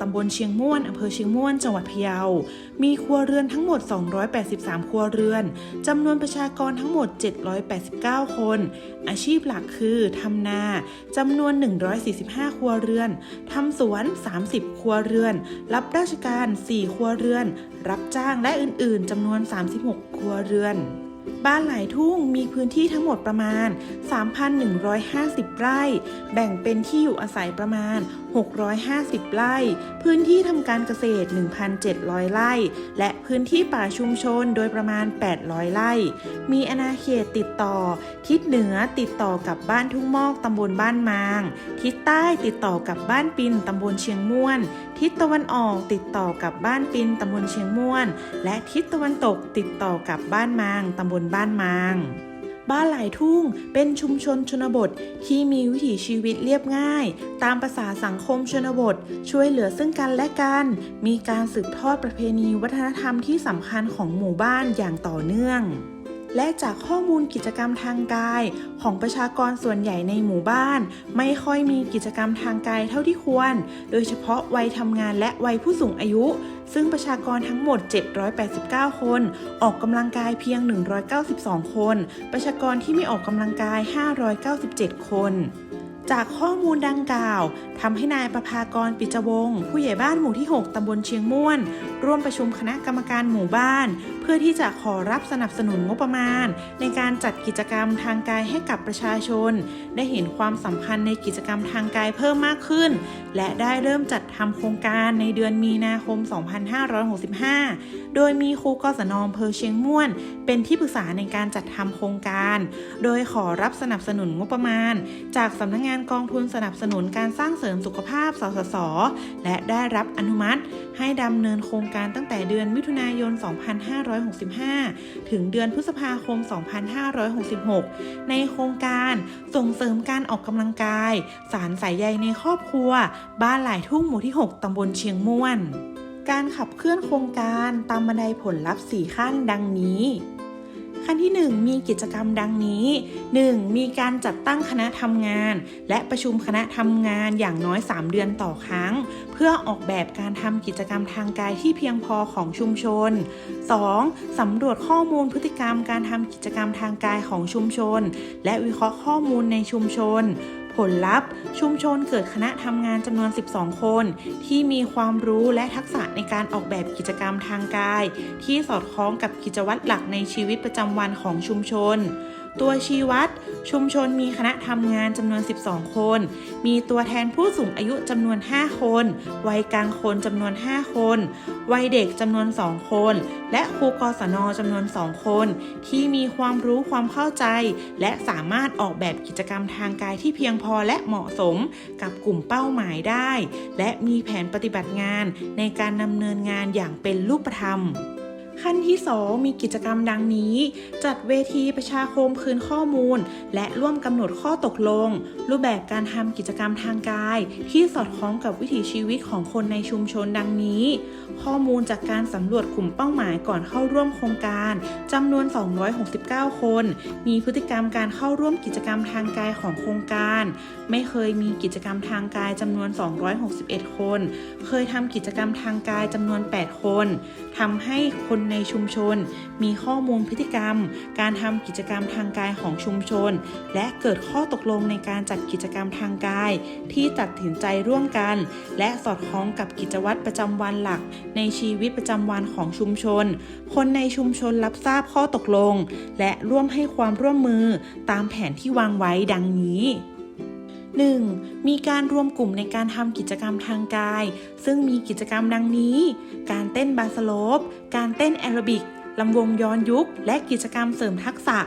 ตำบลเชียงม่วน อำเภอเชียงม่วน จังหวัดพะเยา มีครัวเรือนทั้งหมด 283 ครัวเรือน จำนวนประชากรทั้งหมด 789 คน อาชีพหลักคือทำนา จำนวน 145 ครัวเรือน ทำสวน 30 ครัวเรือน รับราชการ 4 ครัวเรือน รับจ้างและอื่น ๆ จำนวน 36 ครัวเรือน บ้านหลายทุ่งมีพื้นที่ทั้งหมดประมาณ 3,150 ไร่ แบ่งเป็นที่อยู่อาศัยประมาณ 650 ไร่ พื้นที่ทำการเกษตร 1,700 ไร่ และพื้นที่ป่าชุมชนโดยประมาณ 800 ไร่ มีอาณาเขตติดต่อ ทิศเหนือติดต่อกับบ้านทุ่งมอกตำบลบ้านมาง ทิศใต้ติดต่อกับบ้านปินตำบลเชียงม่วน ทิศตะวันออกติดต่อกับบ้านปินตำบลเชียงม่วน และทิศตะวันตกติดต่อกับบ้านมางตำบลบ้านมางบ้านหลายทุ่งเป็นชุมชนชนบทที่มีวิถีชีวิตเรียบง่าย ตามประษาสังคมชนบท ช่วยเหลือซึ่งกันและกัน มีการสืบทอดประเพณีวัฒนธรรมที่สำคัญของหมู่บ้านอย่างต่อเนื่อง และจากข้อมูลกิจกรรมทางกาย ของประชากรส่วนใหญ่ในหมู่บ้าน ไม่ค่อยมีกิจกรรมทางกายเท่าที่ควร โดยเฉพาะวัยทำงานและวัยผู้สูงอายุ ซึ่งประชากรทั้งหมด 789 คน ออกกำลังกายเพียง 192 คน ประชากรที่ไม่ออกกำลังกาย 597 คน จากข้อมูลดังกล่าวทำให้นายประภากรปิจวงศ์ผู้ใหญ่บ้านหมู่ที่ 6ตำบลเชียงม่วน ร่วมประชุมคณะกรรมการหมู่บ้าน เพื่อที่จะขอรับสนับสนุนงบประมาณ ในการจัดกิจกรรมทางกายให้กับประชาชน ได้เห็นความสำคัญในกิจกรรมทางกายเพิ่มมากขึ้น และได้เริ่มจัดทำโครงการในเดือนมีนาคม 2565 โดยมีครูกศนอำเภอเชียงม่วน เป็นที่ปรึกษาในการจัดทำโครงการ โดยขอรับสนับสนุนงบประมาณ จากสำนักงานกองทุนสนับสนุนการสร้างเสริมสุขภาพ สสส และได้รับอนุมัติ ให้ดำเนินโครงการตั้งแต่เดือนมิถุนายน 2565 ถึงเดือนพฤษภาคม 2566 ในโครงการส่งเสริมการออกกำลังกาย สารสายใยในครอบครัว บ้านหลายทุ่งหมู่ที่ 6 ตำบลเชียงม่วน การขับเคลื่อนโครงการตามบันไดผลลัพธ์ 4 ขั้นดังนี้ ที่ 1 มีกิจกรรมดังนี้ 1. มีการจัดตั้งคณะทำงาน และประชุมคณะทำงานอย่างน้อย 3 เดือนต่อครั้ง เพื่อออกแบบการทำกิจกรรมทางกายที่เพียงพอของชุมชน 2. สำรวจข้อมูลพฤติกรรมการทำกิจกรรมทางกายของชุมชน และวิเคราะห์ข้อมูลในชุมชน ผลลัพธ์ ชุมชนเกิดคณะทำงานจำนวน 12 คน ที่มีความรู้และทักษะในการออกแบบกิจกรรมทางกาย ที่สอดคล้องกับกิจวัตรหลักในชีวิตประจำวันของชุมชน ตัวชี้วัด ชุมชนมีคณะทำงานจำนวน 12 คน มีตัวแทนผู้สูงอายุจำนวน 5 คน วัยกลางคนจำนวน 5 คน วัยเด็กจำนวน 2 คน และครูกศนจำนวน 2 คน ที่มีความรู้ความเข้าใจ และสามารถออกแบบกิจกรรมทางกายที่เพียงพอและเหมาะสมกับกลุ่มเป้าหมายได้ และมีแผนปฏิบัติงานในการดำเนินงานอย่างเป็นรูปธรรม ขั้นที่ 2 มีกิจกรรมดังนี้ จัดเวทีประชาคมคืนข้อมูล และร่วมกำหนดข้อตกลง รูปแบบการทำกิจกรรมทางกาย ที่สอดคล้องกับวิถีชีวิตของคนในชุมชนดังนี้ ข้อมูลจากการสำรวจกลุ่มเป้าหมายก่อนเข้าร่วมโครงการจำนวน 269 คน มีพฤติกรรมการเข้าร่วมกิจกรรมทางกายของโครงการ ไม่เคยมีกิจกรรมทางกายจำนวน 261 คน เคยทำกิจกรรมทางกายจำนวน 8 คนทำให้คนในชุมชน มีข้อมูลพฤติกรรม การทำกิจกรรมทางกายของชุมชน และเกิดข้อตกลงในการจัดกิจกรรมทางกาย ที่ตัดสินใจร่วมกัน และสอดคล้องกับกิจวัตรประจำวันหลัก ในชีวิตประจำวันของชุมชน คนในชุมชนรับทราบข้อตกลง และร่วมให้ความร่วมมือตามแผนที่วางไว้ดังนี้ 1. มีการรวมกลุ่มในการทำกิจกรรมทางกาย ซึ่งมีกิจกรรมดังนี้ การเต้นบาสโลป การเต้นแอโรบิกลำวงย้อนยุค และกิจกรรมเสริมทักษะ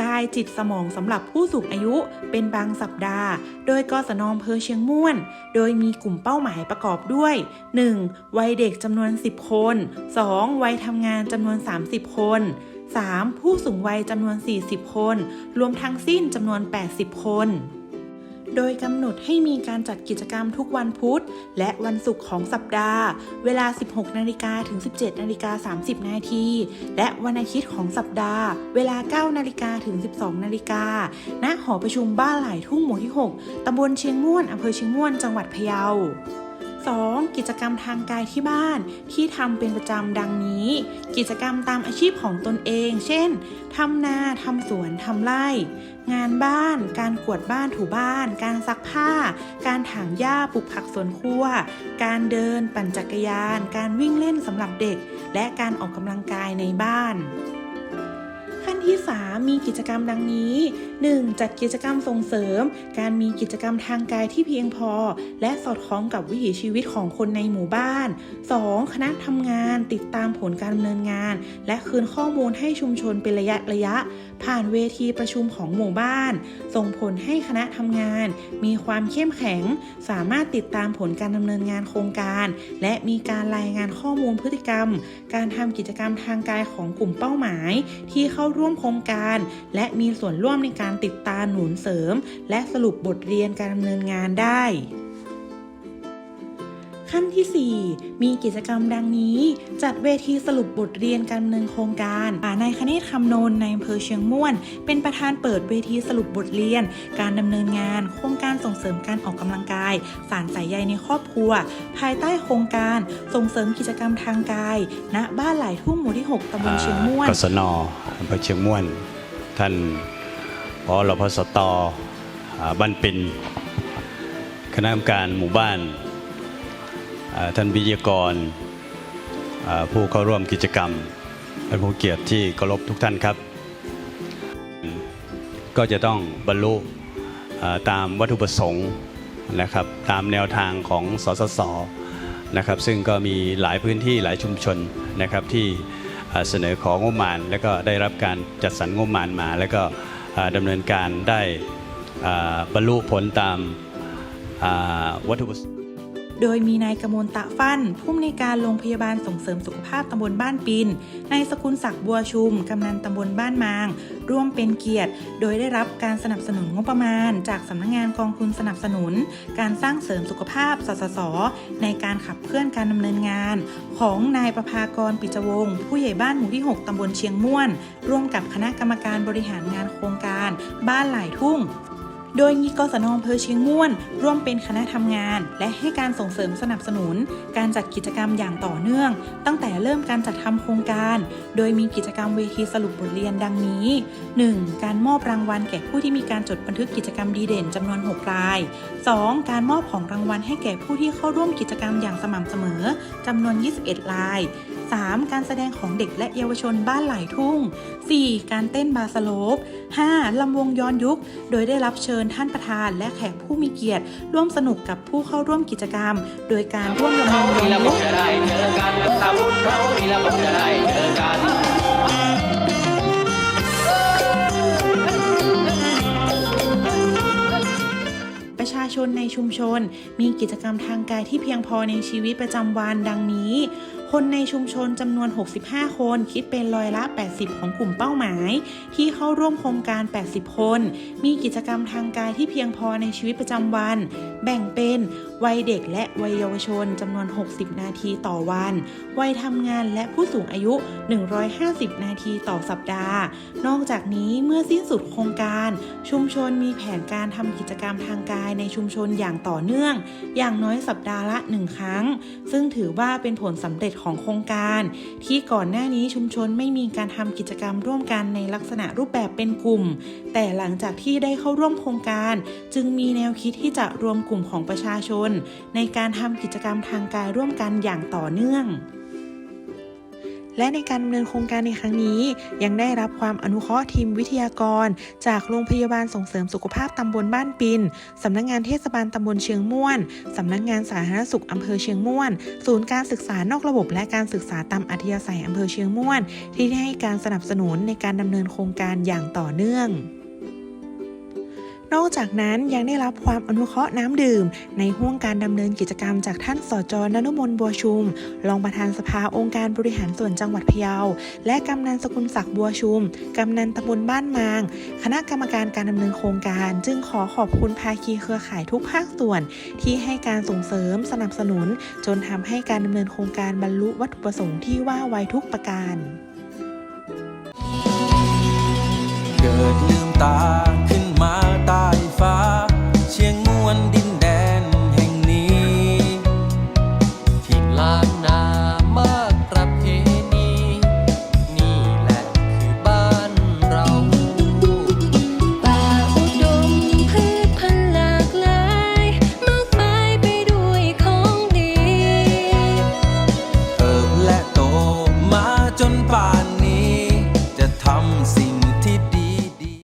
กายจิตสมองสำหรับผู้สูงอายุเป็นบางสัปดาห์ โดยกศนอำเภอเชียงม่วน โดยมีกลุ่มเป้าหมายประกอบด้วย 1. วัยเด็กจำนวน 10 คน 2. วัยทำงานจำนวน 30 คน 3. ผู้สูงวัยจำนวน 40 คน รวมทั้งสิ้นจำนวน 80 คน โดยกำหนดให้มีการจัดกิจกรรมทุกวันพุธ และวันศุกร์ของสัปดาห์ เวลา 16 นาฬิกาถึง 17 นาฬิกา 30 นาที และวันอาทิตย์ของสัปดาห์ เวลา 9 นาฬิกาถึง 12 นาฬิกา ณ หอประชุมบ้านหลายทุ่งหมู่ที่ 6 ตำบลเชียงม่วน อำเภอเชียงม่วน จังหวัดพะเยา 2. กิจกรรมทางกายที่บ้านที่ทำเป็นประจำดังนี้ กิจกรรมตามอาชีพของตนเอง เช่นทำนาทำสวนทำไร่ งานบ้าน การกวดบ้านถูบ้าน การซักผ้า การถางหญ้าปลูกผักสวนครัว การเดินปั่นจักรยาน การวิ่งเล่นสำหรับเด็ก และการออกกำลังกายในบ้าน ขั้นที่ 3 มีกิจกรรมดังนี้ 1. จัดกิจกรรมส่งเสริม การมีกิจกรรมทางกายที่เพียงพอ และสอดคล้องกับวิถีชีวิตของคนในหมู่บ้าน 2. คณะทำงานติดตามผลการดำเนินงาน และคืนข้อมูลให้ชุมชนเป็นระยะระยะ ผ่านเวทีประชุมของหมู่บ้าน ส่งผลให้คณะทำงาน มีความเข้มแข็ง สามารถติดตามผลการดำเนินงานโครงการ และมีการรายงานข้อมูลพฤติกรรม การทำกิจกรรมทางกายของกลุ่มเป้าหมาย ที่เข้าร่วมโครงการ และมีส่วนร่วมในการติดตามหนุนเสริม และสรุปบทเรียนการดำเนินงานได้ ขั้นที่ 4 มีกิจกรรมดังนี้ จัดเวทีสรุปบทเรียนการดำเนินโครงการป่านายคณิตคำนนในอำเภอเชียงม่วน เป็นประธานเปิดเวทีสรุปบทเรียน การดำเนินงาน โครงการส่งเสริมการออกกำลังกาย สารสายใยในครอบครัว ภายใต้โครงการส่งเสริมกิจกรรมทางกาย ณ บ้านหลายทุ่งหมู่ที่ 6ตำบลเชียงม่วนกศนอำเภอเชียงม่วน ท่านพอรพสตบ้านปินคณะกรรมการหมู่บ้าน ท่านวิทยากรผู้เข้าร่วมกิจกรรมและผู้เกียรติที่เคารพทุกท่านครับ ก็จะต้องบรรลุตามวัตถุประสงค์นะครับตามแนวทางของสสสนะครับซึ่งก็มีหลายพื้นที่หลายชุมชนนะครับที่เสนอของงบประมาณ แล้วก็ได้รับการจัดสรรงบประมาณมา แล้วก็ดำเนินการได้บรรลุผลตามวัตถุประสงค์ โดยมีนายกมลตะฟันผู้อำนวยการโรงพยาบาลส่งเสริมสุขภาพตำบลบ้านปินนายสกุลศักดิ์บัวชุม กำนันตำบลบ้านมาง ร่วมเป็นเกียรติ โดยได้รับการสนับสนุนงบประมาณ จากสำนักงานกองทุนสนับสนุน การสร้างเสริมสุขภาพสสส ในการขับเคลื่อนการดำเนินงาน ของนายประภากรปิจวง ผู้ใหญ่บ้านหมู่ที่ 6ตำบลเชียงม่วน ร่วมกับคณะกรรมการบริหารงานโครงการ บ้านหลายทุ่ง โดยมีกศนอำเภอเชียงม่วน ร่วมเป็นคณะทำงาน และให้การส่งเสริมสนับสนุน การจัดกิจกรรมอย่างต่อเนื่อง ตั้งแต่เริ่มการจัดทำโครงการ โดยมีกิจกรรมเวทีสรุปบทเรียนดังนี้ 1. การมอบรางวัลแก่ผู้ที่มีการจดบันทึกกิจกรรมดีเด่นจำนวน 6 ราย 2. การมอบของรางวัลให้แก่ผู้ที่เข้าร่วมกิจกรรมอย่างสม่ำเสมอจำนวน 21 ราย 3. การแสดงของเด็กและเยาวชนบ้านหลายทุ่ง 4. การเต้นบาสโลป 5. ลำวงย้อนยุค โดยได้รับเชิญท่านประธาน และแขกผู้มีเกียรติ ร่วมสนุกกับผู้เข้าร่วมกิจกรรม โดยการร่วมลงย้อนมีระบยุบคจะได้เจอกันตาบุญเขามีระบบจะได้เจอกันประชาชนในชุมชน มีกิจกรรมทางกายที่เพียงพอในชีวิตประจำวันดังนี้ คนในชุมชนจำนวน 65 คนคิดเป็นร้อยละ 80 ของกลุ่มเป้าหมาย ที่เข้าร่วมโครงการ 80 คน มีกิจกรรมทางกายที่เพียงพอในชีวิตประจำวัน แบ่งเป็นวัยเด็กและวัยเยาวชนจำนวน 60 นาทีต่อวัน วัยทำงานและผู้สูงอายุ 150 นาทีต่อสัปดาห์ นอกจากนี้เมื่อสิ้นสุดโครงการ ชุมชนมีแผนการทำกิจกรรมทางกายในชุมชนอย่างต่อเนื่อง อย่างน้อยสัปดาห์ละหนึ่งครั้ง ซึ่งถือว่าเป็นผลสำเร็จของโครงการ ที่ก่อนหน้านี้ชุมชนไม่มีการทำกิจกรรมร่วมกันในลักษณะรูปแบบเป็นกลุ่ม แต่หลังจากที่ได้เข้าร่วมโครงการ จึงมีแนวคิดที่จะรวมกลุ่มของประชาชน ในการทำกิจกรรมทางกายร่วมกันอย่างต่อเนื่อง และในการดำเนินโครงการในครั้งนี้ ยังได้รับความอนุเคราะห์ทีมวิทยากร จากโรงพยาบาลส่งเสริมสุขภาพตำบลบ้านปินสำนักงงานเทศบาลตำบลเชียงม่วนสำนักงานสาธารณสุขอำเภอเชียงม่วน ศูนย์การศึกษานอกระบบและการศึกษาตามอัธยาศัยอำเภอเชียงม่วน ที่ได้ให้การสนับสนุนในการดำเนินโครงการอย่างต่อเนื่อง นอกจากนั้นยังได้รับความอนุเคราะห์น้ำดื่ม ในห่วงการดำเนินกิจกรรมจากท่านสจนนุมนบัวชุม รองประธานสภาองค์การบริหารส่วนจังหวัดพะเยา และกำนันสกุลศักดิ์บัวชุม กำนันตำบลบ้านมาง คณะกรรมการการดำเนินโครงการ จึงขอขอบคุณภาคีเครือข่ายทุกภาคส่วน ที่ให้การส่งเสริมสนับสนุน จนทำให้การดำเนินโครงการบรรลุวัตถุประสงค์ที่ว่าไว้ทุกประการ เกิดลืมตา 前